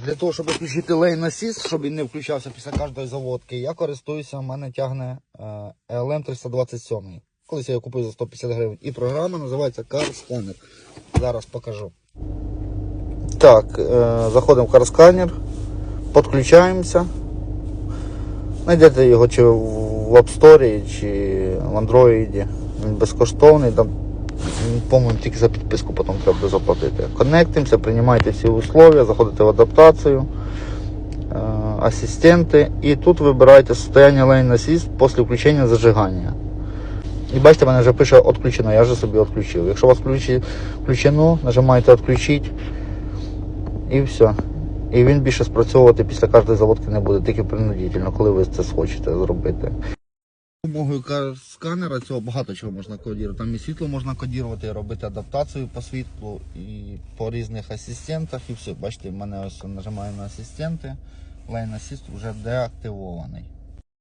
Для того, щоб включити Lane Assist, щоб він не включався після кожної заводки, я користуюся, в мене тягне е, LM 327. Колись я його купив за 150 гривень. І програма називається Car Scanner. Зараз покажу. Так, е, заходимо в Car Scanner, підключаємося. Знайдете його чи в App Store, чи в Android. Він безкоштовний. По-моєму, тільки за підписку потім треба заплатити. Коннектимося, приймайте всі условия, заходите в адаптацію, е, асистенти. І тут вибираєте состояние Lane Assist після включення зажигання. І бачите, мене вже пише відключено, я вже собі відключив. Якщо у вас включено, нажимаєте відключити і все. І він більше спрацьовувати після кожної заводки не буде, тільки принудительно, коли ви це схочете зробити. Допомогою сканера цього багато чого можна кодувати. Там і світло можна кодувати, і робити адаптацію по світлу і по різних асистентах. І все. Бачите, в мене ось нажимаю на асистенти. Line Assist вже деактивований.